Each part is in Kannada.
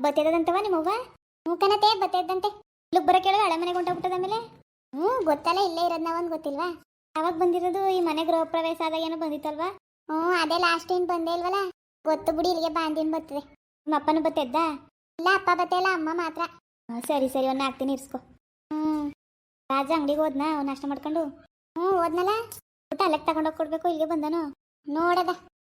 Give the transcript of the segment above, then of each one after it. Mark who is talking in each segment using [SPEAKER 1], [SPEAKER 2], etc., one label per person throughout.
[SPEAKER 1] ಬತ್ತಿದಂತವ ನಿಮ್ಮವ್ವ? ಹ್ಞೂ ಕಣತೆ, ಬತ್ತಿದ್ದಂತೆ. ಇಲ್ಲಿಗೆ ಬರೋ ಕೇಳಿದ್ರೆ ಹಳೆ ಮನೆಗೆ ಹೊಂಟೋಗ್ಬಿಟ್ಟದ ಆಮೇಲೆ? ಹ್ಞೂ, ಗೊತ್ತಲ್ಲ, ಇಲ್ಲೇ ಇರೋದು ನಾವೊಂದು ಗೊತ್ತಿಲ್ವಾ? ಅವಾಗ ಬಂದಿರೋದು, ಈ ಮನೆ ಗೃಹ ಪ್ರವೇಶ ಆದಾಗ ಏನೋ ಬಂದಿತ್ತಲ್ವಾ? ಹ್ಞೂ, ಅದೇ ಲಾಸ್ಟ್ ಏನು ಬಂದೇ ಇಲ್ವಲ್ಲ? ಗೊತ್ತು ಬಿಡಿ, ಇಲ್ಲಿಗೆ ಬಾಂದಿನ ಬರ್ತದೆ ನಿಮ್ಮ ಅಪ್ಪನೂ ಬತ್ತೆದ್ದ? ಇಲ್ಲ, ಅಪ್ಪ ಬತ್ತಿಲ್ಲ ಅಮ್ಮ ಮಾತ್ರ. ಸರಿ ಸರಿ ಒಂದು ಹಾಕ್ತೀನಿ, ಇರ್ಸ್ಕೊ. ಹ್ಞೂ. ರಾಜ ಅಂಗಡಿಗೆ ಹೋದ್ನ, ಅವ್ನು ನಾಷ್ಟ ಮಾಡ್ಕೊಂಡು? ಹ್ಞೂ, ಹೋದ್ನಲ್ಲ? ಊಟ ಅಲ್ಲಕ್ಕೆ ತಗೊಂಡೋಗಿ ಕೊಡಬೇಕು, ಇಲ್ಲಿಗೆ ಬಂದನು? ನೋಡದ.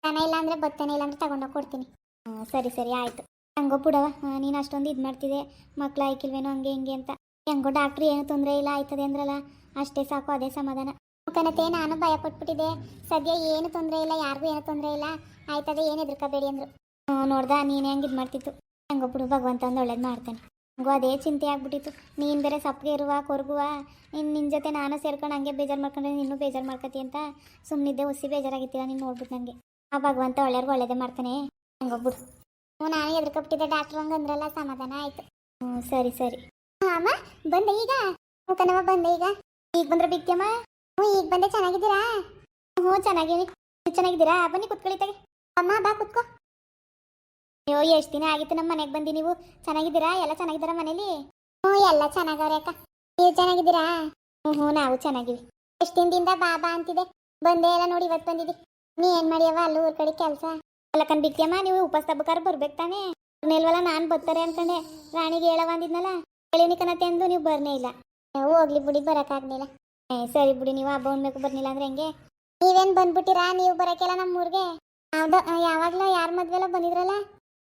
[SPEAKER 1] ದನ ಇಲ್ಲ ಅಂದ್ರೆ ಬತ್ತೇನೆ ಇಲ್ಲ ಅಂದ್ರೆ ತಗೊಂಡೋಗಿ ಕೊಡ್ತೀನಿ. ಹ್ಞೂ, ಸರಿ ಸರಿ, ಆಯ್ತು. ಹಂಗೋ ಬಿಡವ ನೀನು ಅಷ್ಟೊಂದು ಇದು ಮಾಡ್ತಿದೆ. ಮಕ್ಳು ಆಯ್ಕಿಲ್ವೇನೋ ಹಂಗೆ ಹಿಂಗೆ ಅಂತ. ಹೆಂಗೋ ಡಾಕ್ಟ್ರಿ ಏನು ತೊಂದರೆ ಇಲ್ಲ ಆಯ್ತದೆ ಅಂದ್ರಲ್ಲ, ಅಷ್ಟೇ ಸಾಕು, ಅದೇ ಸಮಾಧಾನ. ಕನತೆ, ನಾನು ಭಯ ಪಟ್ಬಿಟ್ಟಿದೆ ಸದ್ಯ ಏನು ತೊಂದರೆ ಇಲ್ಲ, ಯಾರಿಗೂ ಏನು ತೊಂದರೆ ಇಲ್ಲ. ಆಯ್ತದೆ, ಏನು ಎದುರ್ಕೋಬೇಡಿ ಅಂದರು. ನೋಡ್ದ, ನೀನು ಹೆಂಗೆ ಇದು ಮಾಡ್ತಿತ್ತು. ಹಂಗೋ ಬಿಡು ಭಗವಂತ ಒಂದು ಒಳ್ಳೇದು ಮಾಡ್ತಾನೆ. ಹಂಗೋ ಅದೇ ಚಿಂತೆ ಆಗ್ಬಿಟ್ಟಿತ್ತು. ನೀನು ಬೇರೆ ಸಪ್ಪಗೆ ಇರುವ, ಕೊರಗುವ ಇನ್ನು ನಿನ್ನ ಜೊತೆ ನಾನು ಸೇರ್ಕೊಂಡು ಹಂಗೆ ಬೇಜಾರು ಮಾಡ್ಕೊಂಡ್ರೆ ನೀನು ಬೇಜಾರು ಮಾಡ್ಕತಿ ಅಂತ ಸುಮ್ಮನಿದ್ದೆ ಹುಸಿ ಬೇಜಾರಾಗಿತ್ತಿಲ್ಲ ನೀನು ನೋಡ್ಬಿಟ್ಟು ನನಗೆ ಆ ಭಗವಂತ ಒಳ್ಳೆಯವ್ರಿಗೆ ಒಳ್ಳೇದೇ ಮಾಡ್ತಾನೆ. ಹಂಗೋಗ್ಬಿಡು ಹ್ಞೂ ನಾನು ಎದ್ರಕೊಬಿಟ್ಟಿದ್ದೆ ಡಾಕ್ಟರ್ ಹಂಗೆ ಅಂದ್ರಲ್ಲ ಸಮಾಧಾನ ಆಯ್ತು. ಹ್ಞೂ ಸರಿ ಸರಿ. ಅಮ್ಮ ಬಂದೆ ಈಗ. ಮುಖನವ ಬಂದೆ ಈಗ. ಈಗ ಬಂದ್ರೆ ಬಿತ್ತಮ್ಮ ಹ್ಞೂ ಈಗ ಬಂದೆ. ಚೆನ್ನಾಗಿದ್ದೀರಾ? ಹ್ಞೂ ಚೆನ್ನಾಗಿವಿ ನೀವು ಚೆನ್ನಾಗಿದ್ದೀರಾ? ಬನ್ನಿ ಕುತ್ಕೊಳ್ಳಿ ಅಮ್ಮ ಬಾ ಕುತ್ಕೋ. ಅಯ್ಯೋ ಎಷ್ಟು ದಿನ ಆಗಿತ್ತು ನಮ್ಮ ಮನೆಗೆ ಬಂದು ನೀವು? ಚೆನ್ನಾಗಿದ್ದೀರಾ? ಎಲ್ಲ ಚೆನ್ನಾಗಿದ್ದೀರಾ ಮನೇಲಿ? ಹ್ಞೂ ಎಲ್ಲ ಚೆನ್ನಾಗವ್ರೆ ಅಕ್ಕ. ನೀವು ಚೆನ್ನಾಗಿದ್ದೀರಾ? ಹ್ಞೂ ಹ್ಞೂ ನಾವು ಚೆನ್ನಾಗಿವಿ. ಎಷ್ಟು ದಿನದಿಂದ ಬಾ ಬಾ ಅಂತಿದೆ. ಬಂದೆ ಎಲ್ಲ ನೋಡಿ ಇವತ್ತು ಬಂದಿದ್ದಿ ನೀ ಏನು ಮಾಡ್ಯವ ಅಲ್ಲೂ ಊರ್ ಕಡೆ ಕೆಲಸ? ಕಣ್ ಬಿಕ್ತಿಯಮ್ಮ ನೀವು ಉಪವಾಸ ತಗೋಕಾರ ಬರ್ಬೇಕು ತಾನೇ? ಬರ್ನೇಲ್ವಲ್ಲ, ನಾನು ಬರ್ತಾರೆ ಅನ್ಕೊಂಡೆ. ರಾಣಿಗೆ ಹೇಳ ಬಂದಿದ್ನಲ್ಲ ಹೇಳಿನಿ ಕನತೆ ಅಂದು ನೀವು ಬರ್ನೇ ಇಲ್ಲ. ಹೋಗ್ಲಿ ಬಿಡಿ ಬರೋಕ್ಕಾಗ್ಲಿಲ್ಲ ಏ, ಸರಿ ಬಿಡಿ, ನೀವು ಹಬ್ಬ ಉಣ್ಬೇಕು ಬರ್ನಿಲ್ಲ ಅಂದ್ರೆ ಹೆಂಗೆ? ನೀವೇನ್ ಬಂದ್ಬಿಟ್ಟಿರಾ, ನೀವು ಬರಕ್ಕೆಲ್ಲ ನಮ್ಮ ಊರಿಗೆ ಹೌದು ಯಾವಾಗ್ಲೂ ಯಾರ ಮದ್ವೆಲ್ಲ ಬಂದಿದ್ರಲ್ಲ?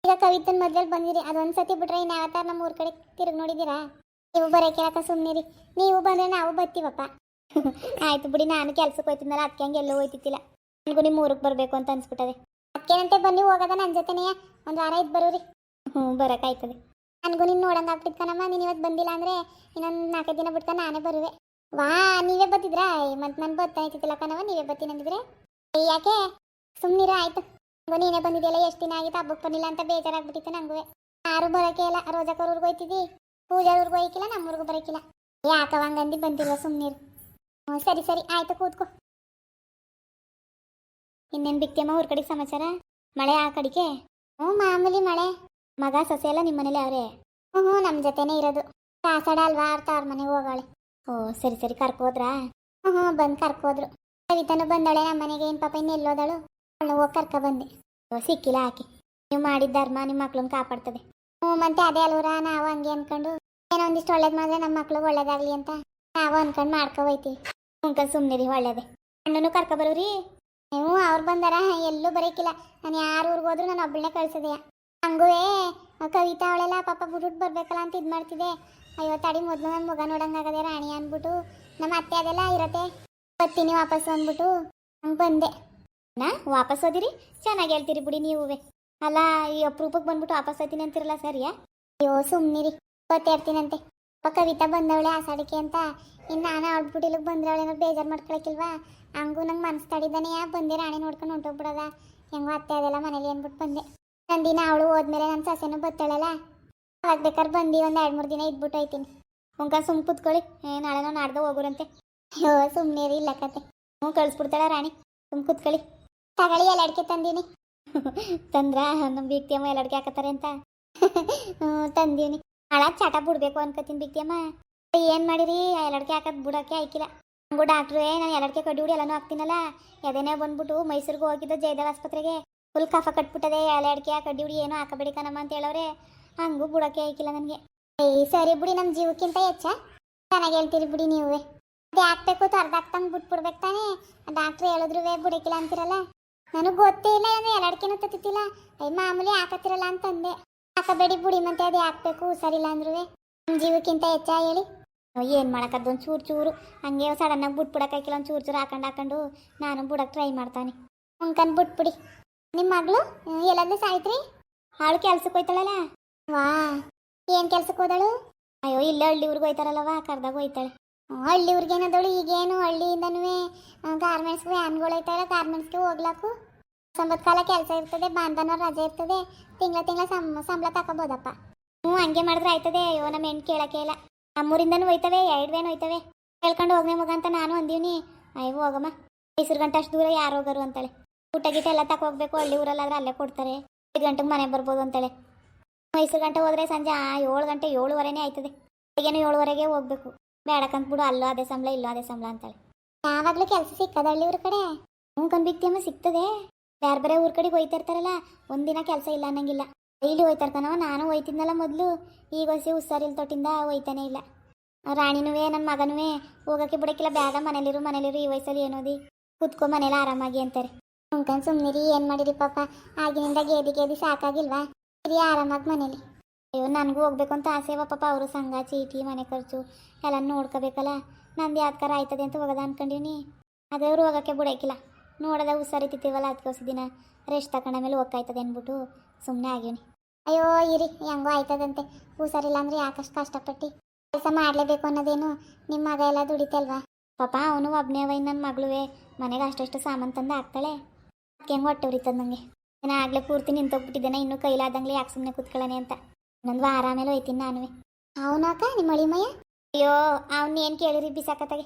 [SPEAKER 1] ಈಗ ಕವಿತನ್ ಮದ್ವೆಲ್ ಬಂದಿರಿ, ಅದೊಂದ್ ಸತಿ ಬಿಟ್ರೆ ಇನ್ನು ಯಾವತ್ತಾರ ನಮ್ಮ ಊರ್ ಕಡೆ ತಿರುಗಿ ನೋಡಿದೀರಾ ನೀವು ಸುಮ್ನೆ ಸುಮ್ನಿರಿ. ನೀವು ಬಂದ್ರೆ ನಾವು ಬರ್ತೀವಪ್ಪ ಆಯ್ತು ಬಿಡಿ, ನಾನು ಕೆಲ್ಸಕ್ಕೆ ಹೋಯ್ತಿದ್ನಲ್ಲ ಅದಕ್ಕೆ ಹಂಗೆ ಎಲ್ಲೋ ಹೋಯ್ತಿತ್ತಿಲ್ಲ ನನಗೂ ನಿಮ್ಮ ಊರಿಗೆ ಬರಬೇಕು ಅಂತ ಅನ್ಸ್ಬಿಟ್ಟದೆ. ಅದಕ್ಕೇನಂತೆ ಬನ್ನಿ, ಹೋಗದ ನನ್ನ ಜೊತೆನೆಯ ಒಂದು ವಾರ ಇದ್ದು ಬರೋರಿ. ಹ್ಞೂ ಬರೋಕ್ಕಾಯ್ತದೆ ನನಗೂ ನೀನು ನೋಡಂಗ ಆಗ್ಬಿಟ್ಟಿದ್ಕನಮ್ಮ ನೀನು ಇವತ್ತು ಬಂದಿಲ್ಲ ಅಂದರೆ ಇನ್ನೊಂದು ನಾಲ್ಕೈದು ದಿನ ಬಿಡ್ತಾ ನಾನೇ ಬರುವೆ. ವಾ, ನೀವೇ ಬತ್ತಿದ್ರಾ? ಮತ್ತೆ ನಾನು ಬರ್ತಾ ಇತ್ತಿಲ್ಲ ಕಣವ ನೀವೇ ಬರ್ತೀನಿ ಯಾಕೆ? ಸುಮ್ಮನಿರ ಆಯ್ತು. ನಂಗೂ ನೀನೇ ಬಂದಿದೆಯಲ್ಲ, ಎಷ್ಟು ದಿನ ಆಗಿತ್ತು ಹಬ್ಬಕ್ಕೆ ಬಂದಿಲ್ಲ ಅಂತ ಬೇಜಾರಾಗ್ಬಿಟ್ಟಿತ್ತು ನಂಗೂ ಯಾರು ಬರೋಕೆ ಇಲ್ಲ ರೋಜಾಕರ್ ಊರಿಗೆ ಹೋಯ್ತಿದ್ದಿ ಪೂಜಾರ್ ಊರಿಗೆ ಹೋಯ್ಕಿಲ್ಲ ನಮ್ಮೂರಿಗೂ ಬರೋಕಿಲ್ಲ. ಯಾಕವಂಗಂದು ಬಂದಿಲ್ಲ ಸುಮ್ಮನಿರು ಸರಿ ಸರಿ, ಆಯಿತು, ಕೂತ್ಕೋ. ಇನ್ನೇನು ಬಿಕ್ತಿಯಮ್ಮ ಊರ್ ಕಡೆಗೆ ಸಮಾಚಾರ? ಮಳೆ ಆ ಕಡೆಗೆ? ಹ್ಞೂ, ಮಾಮೂಲಿ ಮಳೆ. ಮಗ, ಸೊಸೆ ಎಲ್ಲ ನಿಮ್ಮ ಮನೇಲಿ ಅವ್ರೆ? ಹ್ಞೂ ಹ್ಞೂ ನಮ್ಮ ಜೊತೆನೇ ಇರೋದು. ಕಾಸಾಡ ಅಲ್ವಾ, ಅವ್ರ ಅವ್ರ ಮನೆಗೆ ಹೋಗಾಳೆ. ಓ, ಸರಿ ಸರಿ ಕರ್ಕೋದ್ರಾ ಹ್ಞೂ ಹ್ಞೂ, ಬಂದು ಕರ್ಕೋದ್ರು ಕವಿತಾನು ಬಂದಾಳೆ ನಮ್ಮ ಮನೆಗೆ, ಏನು ಪಾಪ ಇನ್ನು ಎಲ್ಲೋದಾಳು? ಅವಳು ಹೋಗಿ ಕರ್ಕ ಬಂದೆ. ಓ, ಸಿಕ್ಕಿಲ್ಲ ಹಾಕಿ ನೀವು ಮಾಡಿದ ಧರ್ಮ ನಿಮ್ಮ ಮಕ್ಳನ್ನ ಕಾಪಾಡ್ತದೆ. ಹ್ಞೂ, ಮತ್ತೆ ಅದೇ ಅಲ್ವರ ನಾವು ಹಂಗೆ ಅನ್ಕೊಂಡು. ಏನೋ ಒಂದಿಷ್ಟು ಒಳ್ಳೇದು ಮಾಡಿದ್ರೆ ನಮ್ಮ ಮಕ್ಳಿಗೆ ಒಳ್ಳೇದಾಗಲಿ ಅಂತ. ನಾವು ಅನ್ಕೊಂಡು ಮಾಡ್ಕೊ ಹೋಯ್ತೀವಿ. ಸುಮ್ಮನೆ ರೀ ಒಳ್ಳೇದೆ. ಅಣ್ಣನೂ ಕರ್ಕೊ ಬರೋರಿ ನೀವು ಅವ್ರು ಬಂದಾರ, ಎಲ್ಲೂ ಬರೋಕ್ಕಿಲ್ಲ ನಾನು ಯಾರು ಊರಿಗೆ ಹೋದ್ರು ನಾನು ಒಬ್ಬಳನ್ನೇ ಕಳ್ಸಿದೆಯ ಹಂಗುವೇ, ಕವಿತಾ ಅವಳೆಲ್ಲ ಪಾಪ ಬಿಟ್ಬಿಟ್ಟು ಬರ್ಬೇಕಲ್ಲ ಅಂತ ಇದು ಮಾಡ್ತಿದ್ದೆ ಅಯ್ಯೋ, ತಡಿ ಮೊದಲು ನನ್ನ ಮಗ ನೋಡಂಗಾಗದೆ ರಾಣಿ ಅಂದ್ಬಿಟ್ಟು ನಮ್ಮ ಅತ್ತೆ ಅದೆಲ್ಲ ಇರತ್ತೆ. ಬರ್ತೀನಿ ವಾಪಸ್ ಅಂದ್ಬಿಟ್ಟು ಹಂಗೆ ಬಂದೆ. ನಾ ವಾಪಸ್ ಹೋದಿರಿ, ಚೆನ್ನಾಗಿ ಹೇಳ್ತೀರಿ ಬಿಡಿ ನೀವು ಅಲ್ಲ, ಈ ಅಪ್ರೂಪಕ್ಕೆ ಬಂದ್ಬಿಟ್ಟು ವಾಪಸ್ ಹೋಗ್ತೀನಿ ಅಂತಿರಲ್ಲ ಸರಿಯಾ? ಅಯ್ಯೋ ಸುಮ್ಮನಿರಿ ಗೊತ್ತೇ ಇರ್ತೀನಂತೆ. ಪಾಪ ಕವಿತಾ ಬಂದವಳೆ ಆಸಾಡಿಕೆ ಅಂತ. ಇನ್ನು ನಾನು ಅವ್ಳ ಇಲ್ಲಿಗೆ ಬಂದ್ರವಳೆ ಏನೋ ಬೇಜಾರು ಮಾಡ್ಕೊಳಕಿಲ್ವಾ? ಹಂಗೂ ನಂಗೆ ಮನಸ್ಸು ತಡಿದಾನೆ. ಬಂದೆ ರಾಣಿ ನೋಡ್ಕೊಂಡು ಹೊಂಟೋಗ್ಬಿಡೋದ? ಹೆಂಗೋ ಅತ್ತೆ ಅದೆಲ್ಲ ಮನೇಲಿ ಅಂದ್ಬಿಟ್ಟು ಬಂದೆ. ನಂದಿನ ಅವಳು ಹೋದ್ಮೇಲೆ ನನ್ನ ಸೊಸೆನೂ ಬತ್ತಾಳಲ್ಲ? ಅವಾಗ ಬೇಕಾದ್ರೆ ಬಂದು ಒಂದು ಎರಡು ಮೂರು ದಿನ ಇದ್ಬಿಟ್ಟು ಹೋಯ್ತೀನಿ. ಉಂಕ ಸುಮ್ ಕೂತ್ಕೊಳ್ಳಿ. ಏ, ನಾಳೆ ನಾವು ನಾಡ್ದು ಹೋಗೋರಂತೆ. ಅಯ್ಯೋ ಸುಮ್ಮನೆ ಇಲ್ಲ ಕತೆ. ಹ್ಞೂ, ಕಳಿಸ್ಬಿಡ್ತಾಳ ರಾಣಿ. ಸುಮ್ ಕುತ್ಕೊಳ್ಳಿ. ತಗೊಳ್ಳಿ ಎಲ್ಲ ತಂದೀನಿ. ತಂದ್ರ? ನಮ್ಮ ವ್ಯಕ್ತಿ ಎಲ್ಲ ಅಡಿಕೆ ಹಾಕತ್ತಾರೆ ಅಂತ. ಹ್ಞೂ, ತಂದೀನಿ. ಹಾಳ ಚಟ ಬಿಡ್ಬೇಕು ಅನ್ಕೋತೀನಿ ಬಿಕ್ತಿಯಮ್ಮ ಏನು ಮಾಡಿರಿ? ಎಲ್ಲಡ್ಕೆ ಹಾಕೋದು ಬಿಡೋಕೆ ಆಯ್ಕಿಲ್ಲ ಹಂಗೂ ಡಾಕ್ಟ್ರು, ನಾನು ಎಲ್ಲಡ್ಕೆ ಕಡಿ ಹುಡಿ ಎಲ್ಲನೂ ಹಾಕ್ತೀನಲ್ಲ. ಎದೇನೇ ಬಂದ್ಬಿಟ್ಟು ಮೈಸೂರಿಗೆ ಹೋಗಿದ್ದು ಜಯದೇವ್ ಆಸ್ಪತ್ರೆಗೆ. ಫುಲ್ ಕಫ ಕಟ್ಬಿಟ್ಟದೆ ಎಲೆ ಅಡಿಕೆ ಕಡ್ಡಿ ಹುಡಿ ಏನೋ ಹಾಕಬೇಡಿ ಕಣಮ್ಮ ಅಂತ ಹೇಳೋರೆ ಹಂಗೂ ಬಿಡೋಕೆ ಆಯ್ಕಿಲ್ಲ ನನಗೆ. ಏಯ್ ಸರಿ ಬಿಡಿ ನಮ್ಮ ಜೀವಕ್ಕಿಂತ ಹೆಚ್ಚ. ಚೆನ್ನಾಗಿ ಹೇಳ್ತೀರಿ ಬಿಡಿ ನೀವೇ. ಅದೇ ಹಾಕ್ಬೇಕು ತರ್ದಾಕ್ತಂಗೆ ಬಿಟ್ಬಿಡ್ಬೇಕು ತಾನೇ. ಡಾಕ್ಟ್ರು ಹೇಳಿದ್ರು ಬಿಡಕ್ಕಿಲ್ಲ ಅಂತಿರಲ್ಲ. ನನಗೆ ಗೊತ್ತೇ ಇಲ್ಲ ಅಂದ್ರೆ ಎಲ್ಲಡ್ಕೆನೂ ತತ್ತಿಲ್ಲ ಅಯ್ಯ ಮಾಮೂಲಿ ಹಾಕತ್ತಿರಲ್ಲ ಅಂತಂದೆ. ಹಾಕಬೇಡಿ ಬುಡಿ ಮತ್ತೆ ಅದೇ ಹಾಕ್ಬೇಕು ಸರಿಲ್ಲ ಅಂದ್ರೂ ನಮ್ಮ ಜೀವಕ್ಕಿಂತ ಹೆಚ್ಚಾ ಹೇಳಿ. ಏನು ಮಾಡೋಕ್ಕದ್ದು ಒಂದು ಚೂರು ಚೂರು. ಹಂಗೆ ಸಡನ್ನಾಗಿ ಬಿಟ್ಬಿಡಕ್ಕಾಗಿಲ್ಲ ಒಂದು ಚೂರು ಚೂರು ಹಾಕೊಂಡು ಹಾಕೊಂಡು ನಾನು ಬಿಡಕ್ಕೆ ಟ್ರೈ ಮಾಡ್ತಾನೆ. ಅಂಕನ್ ಬಿಟ್ಬಿಡಿ. ನಿಮ್ಮ ಮಗಳು? ಎಲ್ಲಂದ್ರೆ ಸಾಯ್ತ್ರಿ? ಹಾಳು ಕೆಲ್ಸಕ್ಕೆ ಹೋಯ್ತಾಳಲ್ಲ? ವಾ ಏನು ಕೆಲ್ಸಕ್ಕೆ ಹೋದಳು? ಅಯ್ಯೋ ಇಲ್ಲ ಹಳ್ಳಿ ಊರಿಗೆ ಹೋಯ್ತಾರಲ್ಲವ ಕರ್ದಾಗ ಹೋಯ್ತಾಳೆ. ಹ್ಞೂ, ಹಳ್ಳಿ ಊರಿಗೆ ಏನದವಳು ಈಗೇನು ಹಳ್ಳಿಯಿಂದನೂ ಗಾರ್ಮೆಂಟ್ಸ್ಗೆ ವ್ಯಾನ್ಗಳು ಹೋಯ್ತಾಳೆ ಗಾರ್ಮೆಂಟ್ಸ್ಗೆ ಹೋಗ್ಲಾಕು? ಸಂಬತ್ ಕಾಲ ಕೆಲಸ ಇರ್ತದೆ, ಬಾಂಧನ ರಜೆ ಇರ್ತದೆ, ತಿಂಗಳ ತಿಂಗಳ ಸಂಬಳ ತಗೋಬೋದಪ್ಪ ಹ್ಞೂ, ಹಂಗೆ ಮಾಡಿದ್ರೆ ಆಯ್ತದೆ. ಅಯ್ಯೋ, ನಮ್ಮ ಹೆಣ್ಣು ಕೇಳಕ್ಕೆ ಇಲ್ಲ. ನಮ್ಮೂರಿಂದನೂ ಹೋಯ್ತವೆ, ಎರಡು ವೇನು ಹೋಯ್ತವೆ. ಹೇಳ್ಕೊಂಡು ಹೋಗ್ನೆ ಮಗ ಅಂತ ನಾನು ಅಂದೀವ್ನಿ. ಅಯ್ಯೋ, ಹೋಗಮ್ಮ. ಮೈಸೂರು ಗಂಟೆ ಅಷ್ಟು ದೂರ ಯಾರು ಹೋಗರು ಅಂತಾಳೆ. ಊಟ ಗೀಟ ಎಲ್ಲ ತಕ ಹೋಗ್ಬೇಕು, ಹಳ್ಳಿ ಊರಲ್ಲಾದ್ರೆ ಅಲ್ಲೇ ಕೊಡ್ತಾರೆ. ಐದು ಗಂಟೆಗೆ ಮನೆ ಬರ್ಬೋದು ಅಂತಾಳೆ. ಮೈಸೂರು ಗಂಟೆ ಹೋದ್ರೆ ಸಂಜೆ ಏಳು ಗಂಟೆ, ಏಳುವರೆನೇ ಆಯ್ತದೆ. ಬೆಳಗ್ಗೆನೂ ಏಳುವರೆಗೆ ಹೋಗ್ಬೇಕು. ಬೇಡಕ್ಕಂತ್ಬಿಡು ಅಲ್ಲೋ ಅದೇ ಸಂಬಳ, ಇಲ್ಲೋ ಅದೇ ಸಂಬಳ ಅಂತಾಳೆ. ಯಾವಾಗಲೂ ಕೆಲಸ ಸಿಕ್ಕದ ಹಳ್ಳಿ ಊರ ಕಡೆ? ಹ್ಞೂ ಕಂಬಿಕ್ತಿಯಮ್ಮ ಸಿಗ್ತದೆ ಬೇರೆ ಬೇರೆ ಊರ್ ಕಡೆಗೆ ಹೋಯ್ತಾ ಇರ್ತಾರಲ್ಲ ಒಂದಿನ ಕೆಲಸ ಇಲ್ಲ ಅನ್ನಂಗಿಲ್ಲ. ಡೈಲಿ ಹೋಯ್ತಾ ನಾನು ಹೋಯ್ತಿದ್ನಲ್ಲ ಮೊದಲು, ಈಗ ಹೊಸಿ ಹುಷಾರಿಲ್ ತೊಟ್ಟಿಂದ ಹೋಯ್ತಾನೆ ಇಲ್ಲ. ರಾಣಿನುವೆ ನನ್ನ ಮಗನೂ ಹೋಗಕ್ಕೆ ಬಿಡಕ್ಕಿಲ್ಲ, ಬೇಡ, ಮನೇಲಿರು ಮನೇಲಿರು, ಈ ವಯಸ್ಸಲ್ಲಿ ಏನೋದಿ ಕುತ್ಕೊ ಮನೇಲಿ ಆರಾಮಾಗಿ ಅಂತಾರೆ. ಅಂಕನ್ ಸುಮ್ಮನಿರಿ ಏನು ಮಾಡಿರಿ ಪಾಪ? ಆಗಿನಿಂದ ಗೇದಿ ಗೇದಿ ಸಾಕಾಗಿಲ್ವಾ? ಇರಿ ಆರಾಮಾಗಿ ಮನೇಲಿ. ಅಯ್ಯೋ, ನನಗೂ ಹೋಗ್ಬೇಕು ಅಂತ ಆಸೆವ ಪಾಪ, ಅವರು ಸಂಘ, ಚೀಟಿ, ಮನೆ ಖರ್ಚು ಎಲ್ಲ ನೋಡ್ಕೋಬೇಕಲ್ಲ? ನಂದು ಯಾವ್ದಾರ ಆಯ್ತದೆ ಅಂತ ಹೋಗದ ಅನ್ಕೊಂಡಿನಿ. ಅವರು ಹೋಗಕ್ಕೆ ಬಿಡಕ್ಕಿಲ್ಲ. ನೋಡದ ಹುಷಾರಿತಿರ್ತೀವಲ್ಲ ಅದಕ್ಕೋಸಿ ದಿನ ರೆಸ್ಟ್ ತಗೊಂಡ ಮೇಲೆ ಹೋಗ್ತಾಯ್ತದೆ ಅಂದ್ಬಿಟ್ಟು ಸುಮ್ಮನೆ ಆಗೀನಿ ಅಯ್ಯೋ ಇರಿ ಹೆಂಗೋ ಆಯ್ತದಂತೆ. ಹುಷಾರಿಲ್ಲ ಅಂದ್ರೆ ಯಾಕಷ್ಟು ಕಷ್ಟಪಟ್ಟು? ಕೆಲಸ ಮಾಡಲೇಬೇಕು ಅನ್ನೋದೇನು ನಿಮ್ಮ ಮಗ ಎಲ್ಲ ದುಡಿತಲ್ವಾ? ಪಾಪ ಅವನು ಒಬ್ಬನೇ ವೈ ನನ್ನ ಮಗಳುವೆ. ಮನೆಗೆ ಅಷ್ಟಷ್ಟು ಸಾಮಾನು ತಂದು ಹಾಕ್ತಾಳೆ. ಅದಕ್ಕೆ ಹೆಂಗೆ ಹೊಟ್ಟೆ ಉರಿತದ ನನಗೆ ನಾನು ಆಗಲೇ ಪೂರ್ತಿ ನಿಂತೋಗ್ಬಿಟ್ಟಿದ್ದೇನೆ ಇನ್ನೂ ಕೈಲಾದಂಗ್ಲೆ ಯಾಕೆ ಸುಮ್ಮನೆ ಕೂತ್ಕೊಳ್ಳೋಣ ಅಂತ. ನಂದು ವಾರ ಆಮೇಲೆ ಹೋಯ್ತೀನಿ ನಾನುವೆ. ಅವನಾಕ ನಿಮ್ಮ ಅಳಿಮಯ್ಯ? ಅಯ್ಯೋ ಅವ್ನು ಏನು ಕೇಳಿರಿ ಬಿಸಾಕತ್ತಾಗೆ?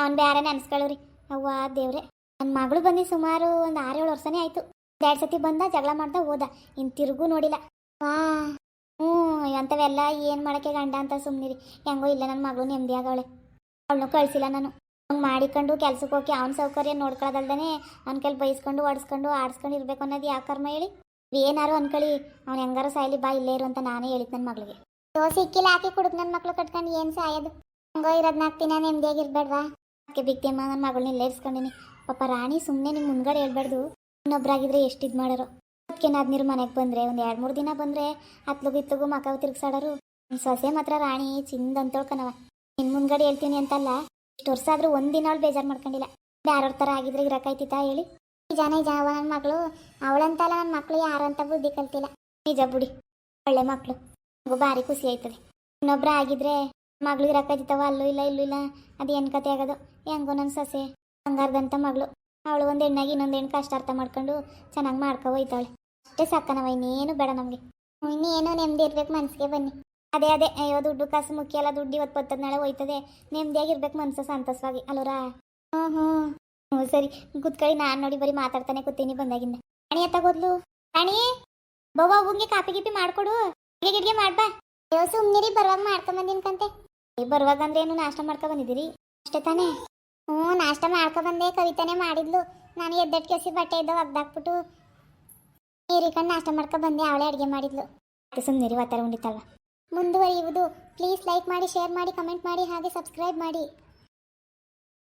[SPEAKER 1] ಅವ್ನು ಬೇರೆ ನೆನ್ಸ್ಕೊಳ್ಳ್ರಿ. ಅವ್ವ ದೇವ್ರೆ. ನನ್ನ ಮಗಳು ಬಂದು ಸುಮಾರು ಒಂದು ಆರೇಳು ವರ್ಷನೇ ಆಯಿತು. ಎರಡು ಸತಿ ಬಂದ, ಜಗಳ ಮಾಡ್ತಾ ಹೋದ. ಇನ್ ತಿರುಗೂ ನೋಡಿಲ್ಲ. ವಾ ಹ್ಞೂ, ಅಂಥವೆಲ್ಲ ಏನು ಮಾಡೋಕ್ಕೆ ಗಂಡ ಅಂತ ಸುಮ್ಮನಿರಿ ಹೆಂಗೋ ಇಲ್ಲ ನನ್ನ ಮಗಳು ನೆಮ್ಮದಿ ಆಗವಳೆ. ಅವಳನ್ನು ಕಳಿಸಿಲ್ಲ ನಾನು. ಹಂಗೆ ಮಾಡಿಕೊಂಡು ಕೆಲ್ಸಕ್ಕೆ ಹೋಗಿ ಅವ್ನ ಸೌಕರ್ಯ ನೋಡ್ಕೊಳ್ಳೋದಲ್ದೇ ಅವ್ನ ಕೈಲಿ ಬೈಸ್ಕೊಂಡು, ಓಡಿಸ್ಕೊಂಡು, ಆಡಿಸ್ಕೊಂಡು ಇರಬೇಕು ಅನ್ನೋದು ಯಾವ ಕರ್ಮ ಹೇಳಿ? ಏನಾರು ಅನ್ಕೊಳ್ಳಿ ಅವ್ನು ಹೆಂಗಾರು ಸಾಯ್ಲಿ ಬಾ, ಇಲ್ಲೇ ಇರು ಅಂತ ನಾನೇ ಹೇಳಿದ್ ನನ್ನ ಮಗಳಿಗೆ. ದೋಸೆ ಇಕ್ಕಿಲ್ಲ, ಹಾಕಿ ನನ್ನ ಮಕ್ಳು ಕಟ್ಕೊಂಡು ಏನು ಸಾಯೋದು? ಹಂಗೋ ಇರೋದು ನಾಲ್ಕು ದಿನ ನೆಮ್ಮದಿಯಾಗಿರ್ಬೇಡ್ವಾ ಅದಕ್ಕೆ ಬಿಗ್ತಿಯಮ್ಮ ನನ್ನ ಮಗಳನ್ನ ಇಲ್ಲೇ ಇರ್ಸ್ಕೊಂಡಿನಿ? ಪಾಪ ರಾಣಿ ಸುಮ್ಮನೆ ನಿಮ್ಮ ಮುಂದ್ಗಡೆ ಹೇಳ್ಬಾರ್ದು. ಇನ್ನೊಬ್ರಾಗಿದ್ರೆ ಎಷ್ಟು ಇದು ಮಾಡೋರು ಅದಕ್ಕೆ ನಾದ್ನೀರು ಮನೆಗೆ ಬಂದರೆ, ಒಂದು ಎರಡು ಮೂರು ದಿನ ಬಂದರೆ ಹತ್ಲುಗು ಇತ್ಲುಗು ಮಕ ತಿರ್ಗ್ಸಾಡೋರು. ನಿಮ್ಮ ಸೊಸೆ ಮಾತ್ರ ರಾಣಿ, ಚಿಂದ ಅಂತೇಳ್ಕನವ ನಿನ್ನ ಮುಂದ್ಗಡೆ ಹೇಳ್ತೀನಿ ಅಂತಲ್ಲ, ಇಷ್ಟು ವರ್ಷ ಆದರೂ ದಿನ ಅವಳು ಬೇಜಾರು ಮಾಡ್ಕೊಂಡಿಲ್ಲ. ಯಾರೋ ಥರ ಆಗಿದ್ರೆ ಇರಕ್ಕಾಯ್ತಿತ್ತಾ ಹೇಳಿ. ನಿಜ ನಿಜ ಅವ ನನ್ನ ಮಗಳು ಅವಳಂತಲ್ಲ ನನ್ನ ಮಕ್ಕಳು ಯಾರಂತ ಬುದ್ಧಿ ಕಲ್ತಿಲ್ಲ. ನಿಜ ಬುಡಿ. ಒಳ್ಳೆ ಮಕ್ಕಳು ಭಾರಿ ಖುಷಿ ಆಯ್ತದೆ. ಇನ್ನೊಬ್ಬರ ಆಗಿದ್ರೆ ಮಗಳು ಇರಕ್ಕಾಯ್ತಿತ್ತವ ಅಲ್ಲೂ ಇಲ್ಲ, ಇಲ್ಲೂ ಇಲ್ಲ, ಅದು ಏನು ಕತೆ ಆಗೋದು? ಹೆಂಗೋ ನನ್ನ ಸೊಸೆ, ಬಂಗಾರದಂತ ಮಗಳು. ಅವಳು ಒಂದು ಹೆಣ್ಣಾಗಿ ಇನ್ನೊಂದು ಹೆಣ್ಣು ಕಷ್ಟ ಅರ್ಥ ಮಾಡ್ಕೊಂಡು ಚೆನ್ನಾಗಿ ಮಾಡ್ಕೊ ಹೋಯ್ತಾಳೆ ಅಷ್ಟೇ ಸಾಕನವ, ಇನ್ನೇನು ಬೇಡ ನಮಗೆ. ಇನ್ನೇನು ನೆಮ್ಮದಿ ಇರ್ಬೇಕು ಮನಸ್ಸಿಗೆ ಬನ್ನಿ. ಅದೇ ಅದೇ, ಅಯ್ಯೋ, ದುಡ್ಡು ಕಾಸು ಮುಖ್ಯ ಅಲ್ಲ, ದುಡ್ಡು ಇವತ್ತು ಬತ್ತದ ನಾಳೆ ಹೋಯ್ತದೆ ನೆಮ್ಮದಿಯಾಗಿರ್ಬೇಕು ಮನಸ್ಸು ಸಂತಸವಾಗಿ. ಅಲ್ಲೋರಾ ಹ್ಞೂ ಹ್ಞೂ ಹ್ಞೂ ಸರಿ. ಕುತ್ಕೊಳ್ಳಿ, ನಾನು ನೋಡಿ ಬರೀ ಮಾತಾಡ್ತಾನೆ ಕೂತೀನಿ ಬಂದಾಗಿಂದ. ಎತ್ತ ಗೊದ್ಲು ರಾಣಿ? ಬವ್ವ ಹೋಗಿ ಕಾಪಿ ಗಿಪಿ ಮಾಡ್ಕೊಡು. ಅಡುಗೆ ಗಿಡ್ಗೆ ಮಾಡ್ಬಾ. ಅಯ್ಯೋ ಸುಮ್ಮನಿರಿ ಬರುವಾಗ ಮಾಡ್ಕೊಂಬಂದಿನ ಕಂತೆ. ಏ ಬರುವಾಗ ಏನು ನಾಷ್ಟ ಮಾಡ್ಕೊ ಬಂದಿದ್ದೀರಿ? ಅಷ್ಟೇ ತಾನೇ? ಹ್ಞೂ, ನಾಷ್ಟ ಮಾಡ್ಕೊ ಬಂದೆ, ಕವಿತಾನೆ ಮಾಡಿದ್ಲು. ನಾನು ಎದ್ದಟ್ ಕೆಸಿ ಬಟ್ಟೆ ಇದ್ದ ಒಗ್ದಾಕ್ಬಿಟ್ಟು ನೀರಿಕೊಂಡು ನಾಷ್ಟ ಮಾಡ್ಕೊ ಬಂದೆ, ಅವಳೆ ಅಡುಗೆ ಮಾಡಿದ್ಲು. ಸುಮ್ನಿರಿ ವಾತಾರ ಉಂಡಿತಲ್ವ ಮುಂದುವರಿಯುವುದು. ಪ್ಲೀಸ್ ಲೈಕ್ ಮಾಡಿ, ಶೇರ್ ಮಾಡಿ, ಕಮೆಂಟ್ ಮಾಡಿ, ಹಾಗೆ ಸಬ್ಸ್ಕ್ರೈಬ್ ಮಾಡಿ.